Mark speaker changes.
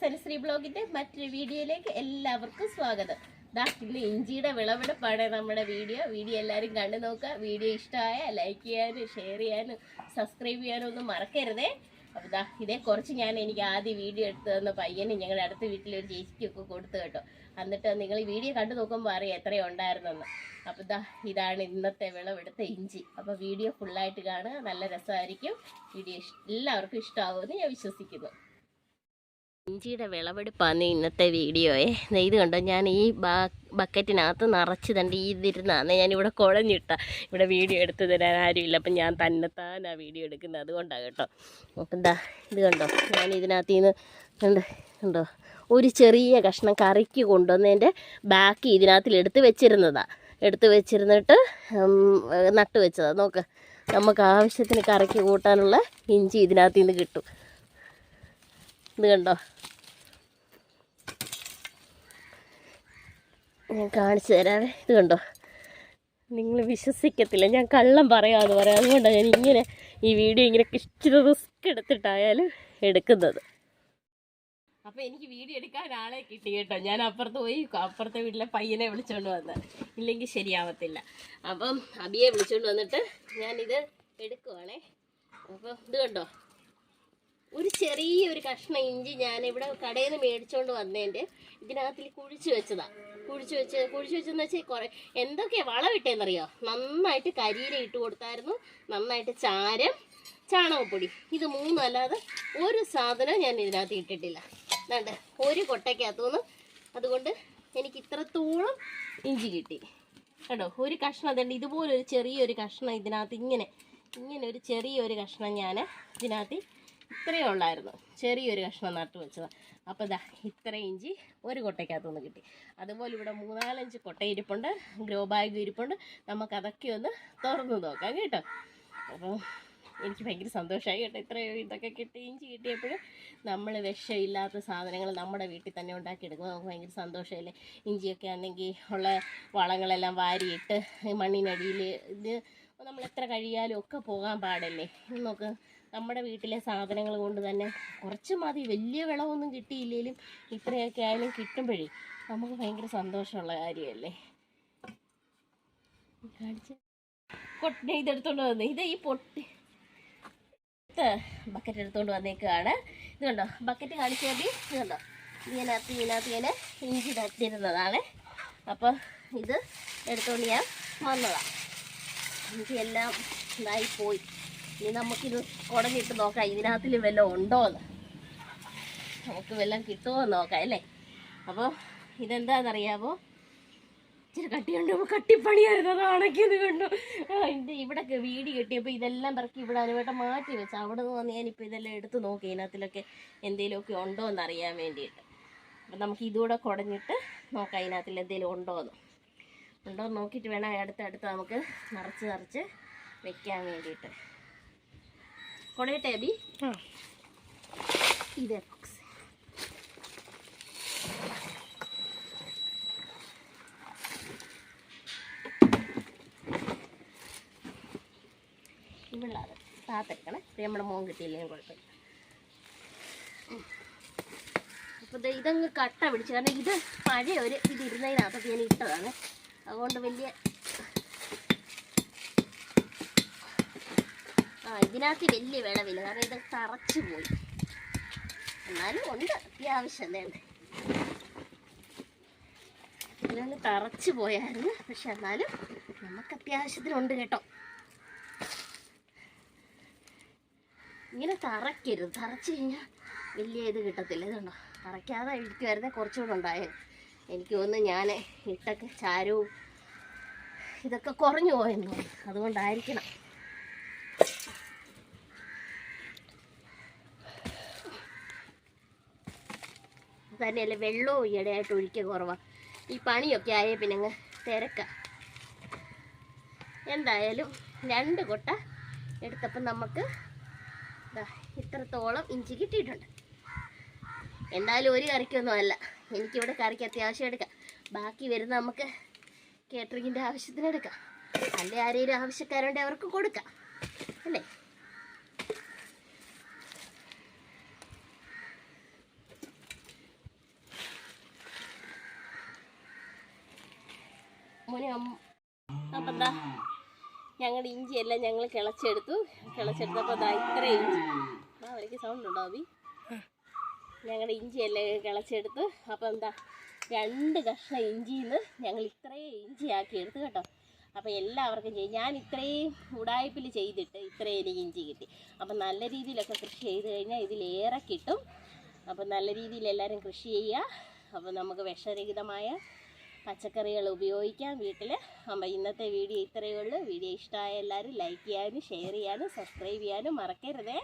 Speaker 1: സനശ്രീ ബ്ലോഗിന്റെ മറ്റൊരു വീഡിയോയിലേക്ക് എല്ലാവർക്കും സ്വാഗതം. ദാ ഇന്ന് ഇഞ്ചിയുടെ വിളവെടുപ്പാണ് നമ്മുടെ വീഡിയോ. വീഡിയോ എല്ലാവരും കണ്ടു നോക്കുക. വീഡിയോ ഇഷ്ടമായ ലൈക്ക് ചെയ്യാനും ഷെയർ ചെയ്യാനും സബ്സ്ക്രൈബ് ചെയ്യാനും ഒന്നും മറക്കരുതേ. അപ്പോൾ ദാ ഇതേ കുറച്ച് ഞാൻ എനിക്ക് ആദ്യം വീഡിയോ എടുത്തു തന്ന പയ്യന് ഞങ്ങളുടെ അടുത്ത വീട്ടിലൊരു ചേച്ചിക്കൊക്കെ കൊടുത്തു കേട്ടോ. എന്നിട്ട് നിങ്ങൾ ഈ വീഡിയോ കണ്ടു നോക്കുമ്പോൾ അറിയാം എത്രയും ഉണ്ടായിരുന്നെന്ന്. അപ്പോൾ ദാ ഇതാണ് ഇന്നത്തെ വിളവെടുത്ത ഇഞ്ചി. അപ്പോൾ വീഡിയോ ഫുള്ളായിട്ട് കാണുക. നല്ല രസമായിരിക്കും. വീഡിയോ എല്ലാവർക്കും ഇഷ്ടമാകുമെന്ന് ഞാൻ വിശ്വസിക്കുന്നു. ഇഞ്ചിയുടെ വിളവെടുപ്പാണ് ഇന്നത്തെ വീഡിയോയെ. ഇത് കണ്ടോ ഞാൻ ഈ ബക്കറ്റിനകത്ത് നിറച്ച് ഈ ഇതിരുന്നാണ് ഞാൻ ഇവിടെ കുഴഞ്ഞിട്ട. ഇവിടെ വീഡിയോ എടുത്ത് തരാൻ ആരുമില്ല അപ്പം ഞാൻ തന്നെത്താൻ ആ വീഡിയോ എടുക്കുന്നത്. അതുകൊണ്ടാണ് കേട്ടോ. അപ്പം എന്താ ഇത് കണ്ടോ ഞാൻ ഇതിനകത്ത് നിന്ന് കണ്ട് കണ്ടോ ഒരു ചെറിയ കഷ്ണം കറിക്ക് കൊണ്ടുവന്നതിന്റെ ബാക്കി ഇതിനകത്തിൽ എടുത്ത് വെച്ചിരുന്നതാണ് എടുത്ത് വെച്ചിരുന്നിട്ട് നട്ട് വെച്ചതാണ് നോക്ക് നമുക്ക് ആവശ്യത്തിന് കറിക്ക് കൂട്ടാനുള്ള ഇഞ്ചി ഇതിനകത്ത് നിന്ന് കിട്ടും. ഇത് കണ്ടോ? ഞാൻ കാണിച്ചു തരാവേ. ഇത് കണ്ടോ? നിങ്ങൾ വിശ്വസിക്കത്തില്ല. ഞാൻ കള്ളം പറയാമെന്ന് പറയാം. അതുകൊണ്ടാണ് ഞാൻ ഇങ്ങനെ ഈ വീഡിയോ ഇങ്ങനെ ഇച്ചിരി റിസ്ക് എടുത്തിട്ടായാലും എടുക്കുന്നത്. അപ്പോൾ എനിക്ക് വീഡിയോ എടുക്കാൻ ആളെ കിട്ടി കേട്ടോ. ഞാൻ അപ്പുറത്ത് പോയി അപ്പുറത്തെ വീട്ടിലെ പയ്യനെ വിളിച്ചുകൊണ്ട് വന്നത് ഇല്ലെങ്കിൽ ശരിയാവത്തില്ല. അപ്പം അബിയെ വിളിച്ചുകൊണ്ട് വന്നിട്ട് ഞാനിത് എടുക്കുവാണേ. അപ്പോൾ ഇത് കണ്ടോ? ഒരു ചെറിയൊരു കഷ്ണം ഇഞ്ചി ഞാൻ ഇവിടെ കടയിൽ നിന്ന് മേടിച്ചോണ്ട് വന്നതിന്റെ ഇതിനകത്തിൽ കുഴിച്ചു വെച്ചതാ. കുഴിച്ചു വെച്ച് കുഴിച്ചു വെച്ചെന്ന് വെച്ചാൽ കുറേ എന്തൊക്കെയാ വളം ഇട്ടേന്നറിയോ? നന്നായിട്ട് കരിയില ഇട്ട് കൊടുത്തായിരുന്നു. നന്നായിട്ട് ചാരം ചാണകപ്പൊടി. ഇത് മൂന്നും അല്ലാതെ ഒരു സാധനം ഞാൻ ഇതിനകത്ത് ഇട്ടിട്ടില്ല. വേണ്ട ഒരു കൊട്ടയ്ക്കകത്തുനിന്ന് അതുകൊണ്ട് എനിക്ക് ഇത്രത്തോളം ഇഞ്ചി കിട്ടി. കേട്ടോ ഒരു കഷ്ണം അതുണ്ട് ഇതുപോലൊരു ചെറിയൊരു കഷ്ണം ഇതിനകത്ത് ഇങ്ങനെ ഇങ്ങനെ ഒരു ചെറിയൊരു കഷ്ണം ഞാൻ ഇതിനകത്ത് ഇത്രയേ ഉള്ളായിരുന്നു. ചെറിയൊരു കഷ്ണം നട്ടു വെച്ചത്. അപ്പോൾ ഇതാ ഇത്ര ഇഞ്ചി ഒരു കൊട്ടയ്ക്കകത്തുനിന്ന് കിട്ടി. അതുപോലെ ഇവിടെ മൂന്നാലഞ്ച് കൊട്ട ഇരിപ്പുണ്ട് ഗ്രോ ബാഗ് ഇരിപ്പുണ്ട്. നമുക്കതൊക്കെ ഒന്ന് തുറന്നു നോക്കാം കേട്ടോ. അപ്പോൾ എനിക്ക് ഭയങ്കര സന്തോഷമായി കേട്ടോ ഇത്രയോ ഇതൊക്കെ കിട്ടി ഇഞ്ചി കിട്ടിയപ്പോഴും നമ്മൾ വിഷമില്ലാത്ത സാധനങ്ങൾ നമ്മുടെ വീട്ടിൽ തന്നെ ഉണ്ടാക്കിയെടുക്കുമ്പോൾ നമുക്ക് ഭയങ്കര സന്തോഷമല്ലേ? ഇഞ്ചിയൊക്കെ ആണെങ്കിൽ ഉള്ള വളങ്ങളെല്ലാം വാരിയിട്ട് മണ്ണിനടിയിൽ ഇത് നമ്മൾ എത്ര കഴിയാലും ഒക്കെ പോകാൻ പാടല്ലേ? നോക്ക് നമ്മുടെ വീട്ടിലെ സാധനങ്ങൾ കൊണ്ട് തന്നെ കുറച്ച് മതി. വലിയ വിളവൊന്നും കിട്ടിയില്ലെങ്കിലും ഇത്രയൊക്കെ ആയാലും കിട്ടുമ്പോഴേ നമുക്ക് ഭയങ്കര സന്തോഷമുള്ള കാര്യമല്ലേ? കൊട്ട ഇതെടുത്തോണ്ട് വന്നു. ഇത് ഈ പൊട്ടി. ബക്കറ്റ് എടുത്തോണ്ട് വന്നേക്കാണ്. ഇത് കണ്ടോ ബക്കറ്റ് കാണിച്ചു മതി ഇത് കണ്ടോ ഇതിനകത്ത് ഇതിനകത്ത് ഇഞ്ചി തട്ടിരുന്നതാണ് അപ്പോൾ ഇത് എടുത്തോണ്ട് ഞാൻ വന്നതാണ് ഇഞ്ചി എല്ലാം ഇതായി പോയി. ഇനി നമുക്കിത് കുടഞ്ഞിട്ട് നോക്കാം. ഇതിനകത്തിൽ വല്ലതും ഉണ്ടോ എന്ന് നമുക്ക് വെല്ലം കിട്ടുമോ എന്ന് നോക്കാം അല്ലേ? അപ്പോൾ ഇതെന്താണെന്നറിയാമോ ഇച്ചിരി കട്ടിയുണ്ട്. കട്ടിപ്പണിയായിരുന്നു. അത് ഉണക്കിയത് കണ്ടു. എന്റെ ഇവിടെ വീടി കെട്ടിയപ്പോൾ ഇതെല്ലാം പറക്കി ഇവിടെ അനുവേട്ടം മാറ്റി വെച്ചു അവിടെ നിന്ന് വന്ന് ഞാനിപ്പോൾ ഇതെല്ലാം എടുത്ത് നോക്കി. ഇതിനകത്തിലൊക്കെ എന്തെങ്കിലുമൊക്കെ ഉണ്ടോ എന്ന് അറിയാൻ വേണ്ടിയിട്ട്. അപ്പം നമുക്ക് ഇതുകൂടെ കുടഞ്ഞിട്ട് നോക്കാം ഇതിനകത്തിൽ എന്തെങ്കിലും ഉണ്ടോ എന്ന് ഉണ്ടോ എന്ന് നോക്കിയിട്ട് വേണം അടുത്തടുത്ത് നമുക്ക് നിറച്ച് നിറച്ച് വെക്കാൻ വേണ്ടിയിട്ട്. കൊടയട്ടെ അബി ഇതേ ബോക്സ് ഇവിടെ താത്തെടുക്കണേ നമ്മുടെ മോൻ കിട്ടിയില്ലെങ്കിൽ കുഴപ്പമില്ല അപ്പോൾ ഇതങ്ങ് കട്ട പിടിച്ചു. കാരണം ഇത് പഴയ ഒരു ഇത് ഇരുന്നതിനകത്തൊക്കെ ഞാൻ ഇട്ടതാണ്. അതുകൊണ്ട് വലിയ ആ ഇതിനകത്ത് വലിയ വിളവില്ല. കാരണം ഇത് തറച്ചു പോയി. എന്നാലും ഉണ്ട്. അത്യാവശ്യം വേണ്ട ഇതിനൊന്ന് തറച്ചു പോയായിരുന്നു. പക്ഷെ എന്നാലും നമുക്ക് അത്യാവശ്യത്തിനുണ്ട് കേട്ടോ. ഇങ്ങനെ തറയ്ക്കരുത്. തറച്ചു കഴിഞ്ഞാൽ വലിയ ഇത് കിട്ടത്തില്ല. ഇതുണ്ടോ? തറയ്ക്കാതെ ഇരിക്കുമായിരുന്നേ കുറച്ചുകൂടെ ഉണ്ടായത് എനിക്ക് തോന്നുന്നു ഞാൻ ഇട്ടൊക്കെ ചാരവും ഇതൊക്കെ കുറഞ്ഞു പോയെന്നു അതുകൊണ്ടായിരിക്കണം. തന്നെയല്ല വെള്ളവും ഈയിടെയായിട്ട് ഒഴിക്കുക കുറവാണ് ഈ പണിയൊക്കെ ആയേ പിന്നെ അങ്ങ് തിരക്കാം. എന്തായാലും രണ്ട് കൊട്ട എടുത്തപ്പം നമുക്ക് ഇത്രത്തോളം ഇഞ്ചി കിട്ടിയിട്ടുണ്ട്. എന്തായാലും ഒരു കറിക്കൊന്നും അല്ല എനിക്കിവിടെ കറിക്ക് അത്യാവശ്യം എടുക്കാം. ബാക്കി വരുന്ന നമുക്ക് കേറ്ററിങ്ങിന്റെ ആവശ്യത്തിന് എടുക്കാം. അല്ലെ ആരെങ്കിലും ആവശ്യക്കാരുണ്ടെങ്കിൽ അവർക്ക് കൊടുക്കാം. അല്ലേ? മോനെ അപ്പം എന്താ ഞങ്ങളുടെ ഇഞ്ചിയെല്ലാം ഞങ്ങൾ കിളച്ചെടുത്തു. കിളച്ചെടുത്തപ്പോൾ ദാ ഇത്രയും ഇഞ്ചി. അവർക്ക് സൗണ്ട് ഉണ്ടോ അബി ഞങ്ങളുടെ ഇഞ്ചിയെല്ലാം കിളച്ചെടുത്ത്. അപ്പം എന്താ രണ്ട് കഷ്ണം ഇഞ്ചിയിൽ നിന്ന് ഞങ്ങൾ ഇത്രയും ഇഞ്ചിയാക്കി എടുത്തു കേട്ടോ. അപ്പോൾ എല്ലാവർക്കും ചെയ്യും ഞാൻ ഇത്രയും ഉടായ്പിൽ ചെയ്തിട്ട് ഇത്രയും എനിക്ക് ഇഞ്ചി കിട്ടി. അപ്പം നല്ല രീതിയിലൊക്കെ കൃഷി ചെയ്ത് കഴിഞ്ഞാൽ ഇതിലേറെ കിട്ടും. അപ്പം നല്ല രീതിയിൽ എല്ലാവരും കൃഷി ചെയ്യുക അപ്പോൾ നമുക്ക് വിഷരഹിതമായ പച്ചക്കറികൾ ഉപയോഗിക്കാം വീട്ടിൽ. അപ്പം ഇന്നത്തെ വീഡിയോ ഇത്രയേ ഉള്ളൂ. വീഡിയോ ഇഷ്ടമായ എല്ലാവരും ലൈക്ക് ചെയ്യാനും ഷെയർ ചെയ്യാനും സബ്സ്ക്രൈബ് ചെയ്യാനും മറക്കരുതേ.